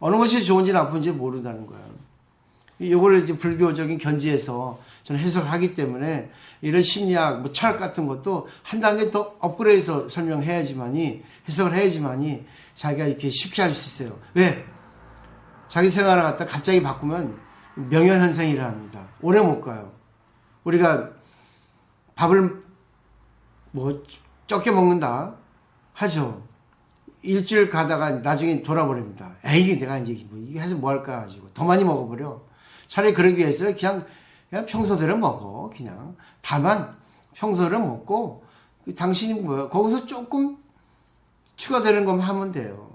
어느 것이 좋은지 나쁜지 모른다는 거예요. 이걸 이제 불교적인 견지에서 저는 해석을 하기 때문에 이런 심리학, 뭐 철학 같은 것도 한 단계 더 업그레이드해서 설명해야지만이 해석을 해야지만이 자기가 이렇게 쉽게 할 수 있어요. 왜? 자기 생활을 갖다 갑자기 바꾸면 명현현상이라 합니다. 오래 못 가요. 우리가 밥을 뭐 적게 먹는다 하죠. 일주일 가다가 나중에 돌아버립니다. 에이, 내가 이제 뭐 이게 해서 뭐 할까 가지고 더 많이 먹어버려. 차라리 그러기 위해서 그냥, 그냥 평소대로 먹어. 그냥. 다만 평소대로 먹고 그 당신이 뭐야. 거기서 조금 추가되는 것만 하면 돼요.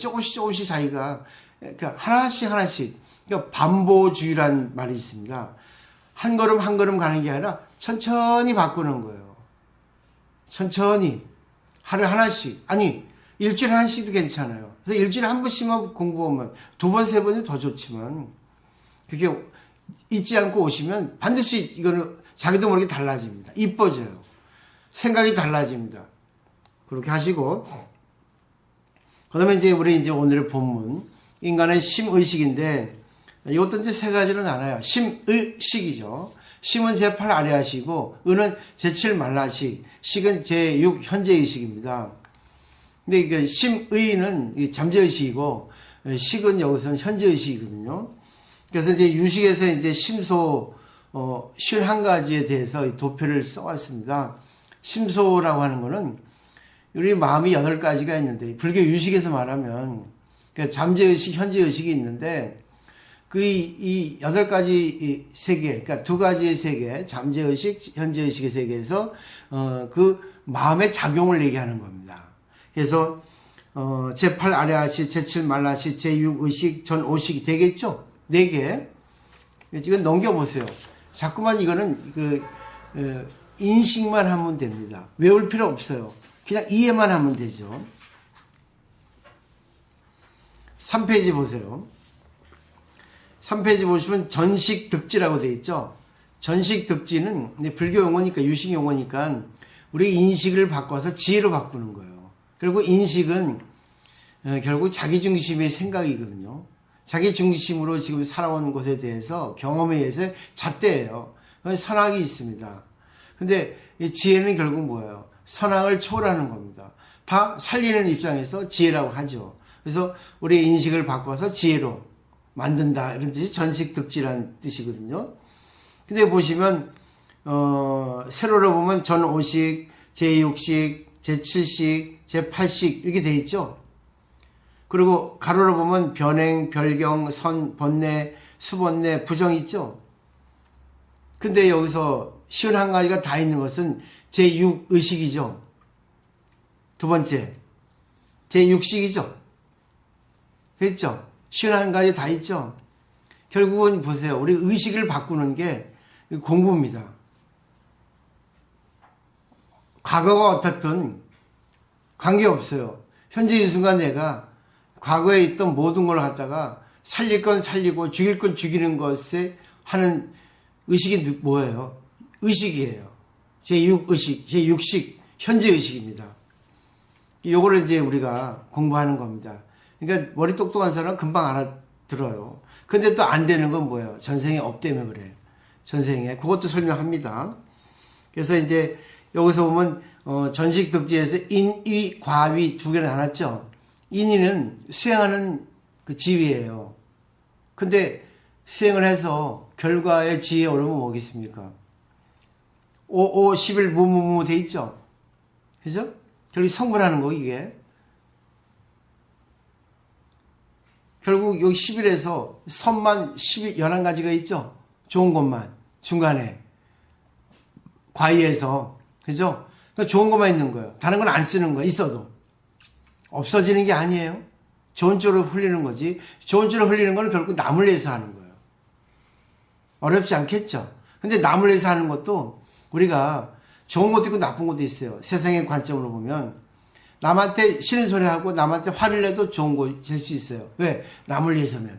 조금씩 조금씩 자기가 그러니까 하나씩 하나씩 그러니까 반보주의란 말이 있습니다. 한 걸음 한 걸음 가는 게 아니라 천천히 바꾸는 거예요. 천천히 하루 하나씩 아니 일주일에 하나씩도 괜찮아요. 그래서 일주일에 한 번씩만 공부하면 두 번 세 번이 더 좋지만 그게 잊지 않고 오시면 반드시 이거는 자기도 모르게 달라집니다. 이뻐져요. 생각이 달라집니다. 그렇게 하시고 그 다음에 이제 우리 이제 오늘의 본문 인간의 심의식인데 이것도 이제 세 가지로 나눠요. 심의식이죠. 심은 제8 아래하시고 의는 제7 말라식, 식은 제6 현재의식입니다. 근데 이게 심의는 잠재의식이고 식은 여기서는 현재의식이거든요. 그래서 이제 유식에서 이제 심소 어, 51가지에 대해서 도표를 써왔습니다. 심소라고 하는 거는 우리 마음이 여덟 가지가 있는데 불교 유식에서 말하면 그 잠재의식, 현재의식이 있는데 그이 여덟 가지 세계, 그러니까 두 가지의 세계, 잠재의식, 현재의식의 세계에서 어, 그 마음의 작용을 얘기하는 겁니다. 그래서 어, 제8 아래아시, 제7 말라시, 제6 의식, 전 오식이 되겠죠? 네 개. 이건 넘겨보세요. 자꾸만 이거는 그 어, 인식만 하면 됩니다. 외울 필요 없어요. 그냥 이해만 하면 되죠. 3페이지 보세요. 3페이지 보시면 전식 득지라고 되어 있죠. 전식 득지는 불교 용어니까 유식 용어니까 우리 인식을 바꿔서 지혜로 바꾸는 거예요. 그리고 인식은 어, 결국 자기 중심의 생각이거든요. 자기 중심으로 지금 살아온 것에 대해서 경험에 의해서 잣대예요. 선악이 있습니다. 근데 지혜는 결국 뭐예요? 선악을 초월하는 겁니다. 다 살리는 입장에서 지혜라고 하죠. 그래서 우리의 인식을 바꿔서 지혜로 만든다 이런 뜻이 전식 득지라는 뜻이거든요. 근데 보시면 어, 세로로 보면 전5식 제6식, 제7식, 제8식 이렇게 돼 있죠. 그리고 가로로 보면 변행, 별경, 선, 번뇌, 수번뇌, 부정 있죠. 근데 여기서 쉬운 한 가지가 다 있는 것은 제6의식이죠. 두 번째, 제6식이죠. 됐죠? 쉬운 한 가지 다 있죠? 결국은 보세요. 우리 의식을 바꾸는 게 공부입니다. 과거가 어떻든 관계없어요. 현재 이 순간 내가 과거에 있던 모든 걸 갖다가 살릴 건 살리고 죽일 건 죽이는 것에 하는 의식이 뭐예요? 의식이에요. 제6의식, 제6식, 현재의식입니다. 요거를 이제 우리가 공부하는 겁니다. 그러니까 머리 똑똑한 사람은 금방 알아들어요. 근데 또 안 되는 건 뭐예요? 전생에 업되면 그래. 전생에. 그것도 설명합니다. 그래서 이제 여기서 보면 어, 전식 덕지에서 인위, 과위 두 개를 나눴죠. 인위는 수행하는 그 지위예요. 근데 수행을 해서 결과의 지혜에 오르면 뭐겠습니까? 5, 5, 11, 무무무 돼 있죠? 그죠? 결국 성불하는 거, 이게. 결국 여기 11에서 선만 11, 11가지가 있죠? 좋은 것만. 중간에. 과의에서. 그죠? 그러니까 좋은 것만 있는 거예요. 다른 건 안 쓰는 거예요. 있어도. 없어지는 게 아니에요. 좋은 쪽으로 흘리는 거지. 좋은 쪽으로 흘리는 거는 결국 남을 위해서 하는 거예요. 어렵지 않겠죠? 근데 남을 위해서 하는 것도 우리가 좋은 것도 있고 나쁜 것도 있어요. 세상의 관점으로 보면. 남한테 싫은 소리 하고 남한테 화를 내도 좋은 거될수 있어요. 왜? 남을 위해서면.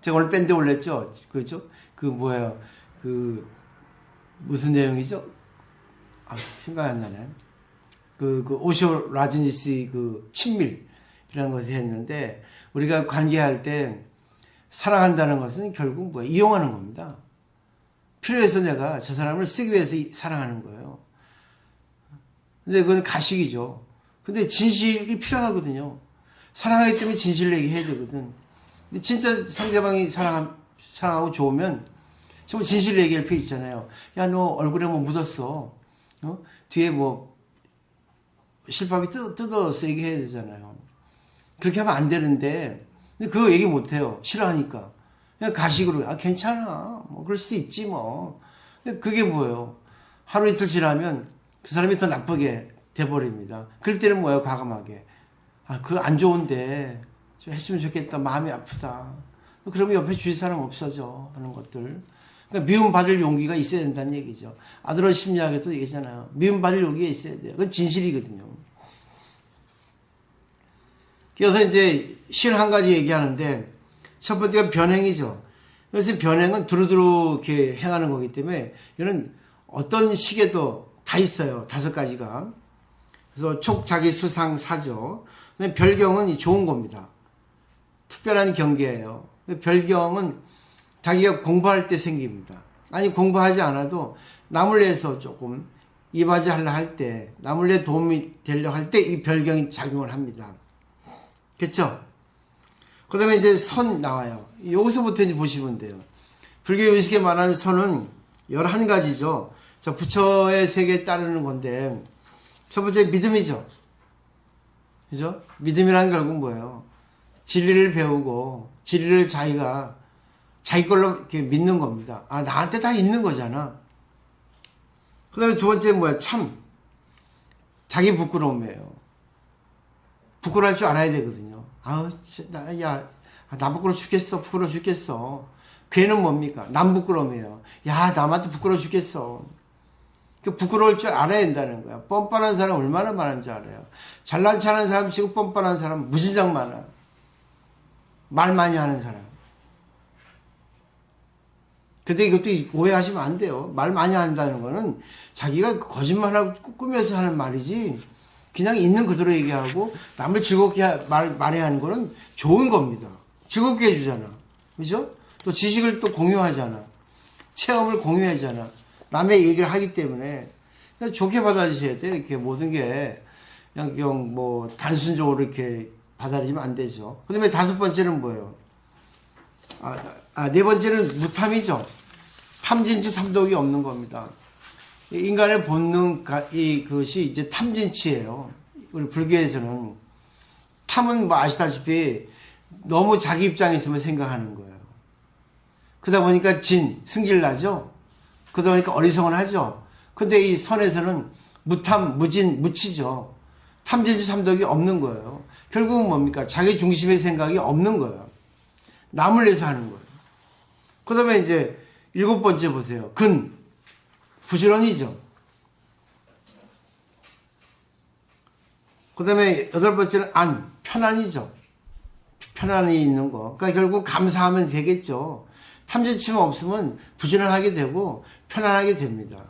제가 오늘 밴드 올렸죠? 그죠? 그 뭐예요? 그 무슨 내용이죠? 아, 생각이 안 나네. 그, 그 오쇼 라진지스 그 친밀. 이라는 것을 했는데 우리가 관계할 때 사랑한다는 것은 결국 뭐야? 이용하는 겁니다. 필요해서 내가 저 사람을 쓰기 위해서 이- 사랑하는 거예요. 근데 그건 가식이죠. 근데 진실이 필요하거든요. 사랑하기 때문에 진실을 얘기해야 되거든. 근데 진짜 상대방이 사랑, 사랑하고 좋으면 정말 진실을 얘기할 필요 있잖아요. 야, 너 얼굴에 뭐 묻었어. 어? 뒤에 뭐 실밥이 뜯, 뜯어서 얘기해야 되잖아요. 그렇게 하면 안 되는데, 근데 그거 얘기 못 해요. 싫어하니까. 그냥 가식으로, 아, 괜찮아. 뭐, 그럴 수 있지, 뭐. 그게 뭐예요? 하루 이틀 지나면 그 사람이 더 나쁘게 돼버립니다. 그럴 때는 뭐예요? 과감하게. 아, 그거 안 좋은데, 좀 했으면 좋겠다. 마음이 아프다. 그러면 옆에 주위 사람 없어져. 하는 것들. 그러니까 미움받을 용기가 있어야 된다는 얘기죠. 아들어 심리학에도 얘기잖아요. 미움받을 용기가 있어야 돼요. 그건 진실이거든요. 그래서 이제 실 한 가지 얘기하는데 첫 번째가 변행이죠. 그래서 변행은 두루두루 이렇게 행하는 거기 때문에 이는 어떤 시계도 다 있어요. 다섯 가지가. 그래서 촉자기 수상 사죠. 근데 별경은 이 좋은 겁니다. 특별한 경계예요. 별경은 자기가 공부할 때 생깁니다. 아니 공부하지 않아도 남을 위해서 조금 이바지 하려 할 때, 남을 위해 도움이 되려 할 때 이 별경이 작용을 합니다. 그렇죠? 그 다음에 이제 선 나와요. 여기서부터 이제 보시면 돼요. 불교 의식에 말하는 선은 11가지죠. 자, 부처의 세계에 따르는 건데, 첫 번째 믿음이죠. 그죠? 믿음이라는 결국 뭐예요? 진리를 배우고, 진리를 자기가 자기 걸로 이렇게 믿는 겁니다. 아, 나한테 다 있는 거잖아. 그 다음에 두 번째 뭐야? 참. 자기 부끄러움이에요. 부끄러울 줄 알아야 되거든요. 아우, 나, 야, 아, 나 부끄러워 죽겠어. 부끄러워 죽겠어. 괴는 뭡니까? 남 부끄러움이에요. 야, 남한테 부끄러워 죽겠어. 그 부끄러울 줄 알아야 된다는 거야. 뻔뻔한 사람 얼마나 많은지 알아요. 잘난 척하는 사람 치고 뻔뻔한 사람 무진장 많아. 말 많이 하는 사람. 근데 이것도 오해하시면 안 돼요. 말 많이 한다는 거는 자기가 거짓말하고 꾸며서 하는 말이지 그냥 있는 그대로 얘기하고 남을 즐겁게 하- 말, 말해야 하는 거는 좋은 겁니다. 즐겁게 해주잖아. 그죠? 또 지식을 또 공유하잖아. 체험을 공유하잖아. 남의 얘기를 하기 때문에 좋게 받아주셔야 돼. 이렇게 모든 게 그냥, 그냥 뭐 단순적으로 이렇게 받아들이면 안 되죠. 그 다음에 다섯 번째는 뭐예요? 아, 아, 네 번째는 무탐이죠. 탐진치 삼독이 없는 겁니다. 이 인간의 본능, 가- 이, 그것이 이제 탐진치예요. 우리 불교에서는. 탐은 뭐 아시다시피 너무 자기 입장에 있으면 생각하는 거예요. 그러다 보니까 진, 승질나죠? 그러다 보니까 어리석은 하죠? 근데 이 선에서는 무탐, 무진, 무치죠. 탐진치 삼독이 없는 거예요. 결국은 뭡니까? 자기 중심의 생각이 없는 거예요. 남을 위해서 하는 거예요. 그 다음에 이제 일곱 번째 보세요. 근. 부지런히죠. 그 다음에 여덟 번째는 안. 편안이죠. 편안히 있는 거. 그러니까 결국 감사하면 되겠죠. 탐진치만 없으면 부지런하게 되고 편안하게 됩니다.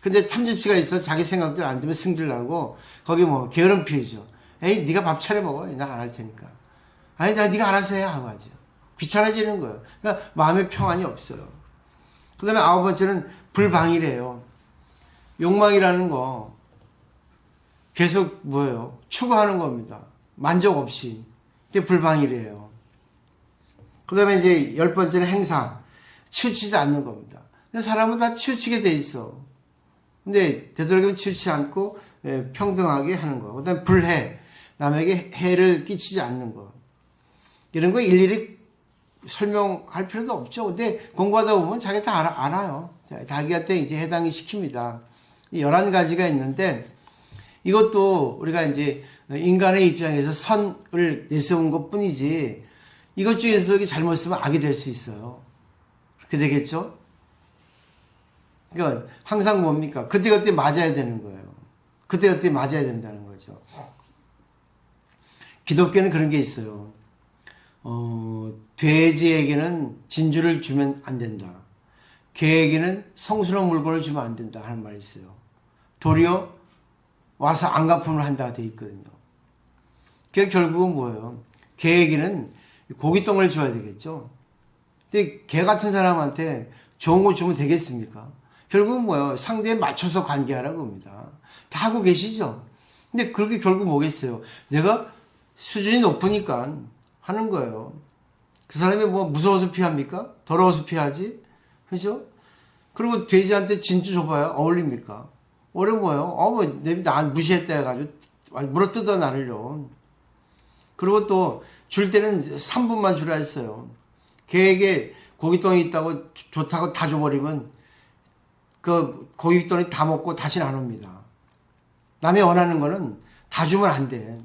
근데 탐진치가 있어 자기 생각들 안 되면 승질나고 거기 뭐 게으름 피우죠. 에이 네가 밥 차려 먹어. 난 안 할 테니까. 아니 나 네가 알아서 해 하고 하죠. 귀찮아지는 거예요. 그러니까 마음의 평안이 없어요. 그 다음에 아홉 번째는 불방이래요. 욕망이라는 거 계속 뭐예요? 추구하는 겁니다. 만족 없이. 그게 불방이래요. 그 다음에 이제 열 번째는 행사. 치우치지 않는 겁니다. 근데 사람은 다 치우치게 돼 있어. 근데 되도록이면 치우치지 않고 예, 평등하게 하는 거. 그 다음에 불해. 남에게 해를 끼치지 않는 거. 이런 거 일일이 설명할 필요도 없죠. 근데 공부하다 보면 자기 다 알아, 알아요. 자기한테 이제 해당이 시킵니다. 이 11가지가 있는데 이것도 우리가 이제 인간의 입장에서 선을 내세운 것 뿐이지 이것 중에서 이게 잘못 쓰면 악이 될 수 있어요. 그렇게 되겠죠? 그러니까 항상 뭡니까? 그때그때 맞아야 되는 거예요. 그때그때 맞아야 된다는 거죠. 기독교는 그런 게 있어요. 어, 돼지에게는 진주를 주면 안 된다. 개에게는 성스러운 물건을 주면 안 된다 하는 말이 있어요. 도리어 와서 안가품을 한다가 돼 있거든요. 그 결국은 뭐예요? 개에게는 고깃덩을 줘야 되겠죠. 근데 개 같은 사람한테 좋은 거 주면 되겠습니까? 결국은 뭐예요? 상대에 맞춰서 관계하라고 합니다. 다 하고 계시죠? 근데 그렇게 결국 뭐겠어요? 내가 수준이 높으니까 하는 거예요. 그 사람이 뭐 무서워서 피합니까? 더러워서 피하지? 그죠? 그리고 돼지한테 진주 줘봐야 어울립니까? 어려운 거예요. 어, 뭐, 나 무시했다 해가지고 물어 뜯어 나를요. 그리고 또 줄 때는 3분만 주라 했어요. 걔에게 고깃덩이 있다고 좋- 좋다고 다 줘버리면 그 고깃덩이 다 먹고 다시는 안 옵니다. 남이 원하는 거는 다 주면 안 돼.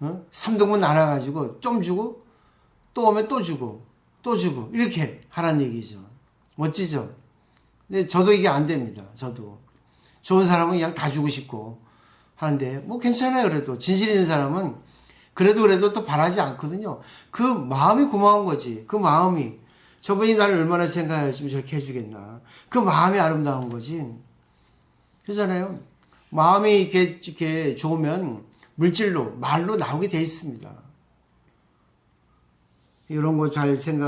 어? 3등분 나눠가지고 좀 주고 또 오면 또 주고 또 주고 이렇게 하라는 얘기죠. 멋지죠? 근데 저도 이게 안 됩니다. 저도. 좋은 사람은 그냥 다 주고 싶고 하는데 뭐 괜찮아요. 그래도 진실 있는 사람은 그래도 그래도 또 바라지 않거든요. 그 마음이 고마운 거지. 그 마음이 저분이 나를 얼마나 생각하시면 저렇게 해주겠나. 그 마음이 아름다운 거지. 그러잖아요. 마음이 이렇게, 이렇게 좋으면 물질로 말로 나오게 돼 있습니다. 이런 거 잘 생각.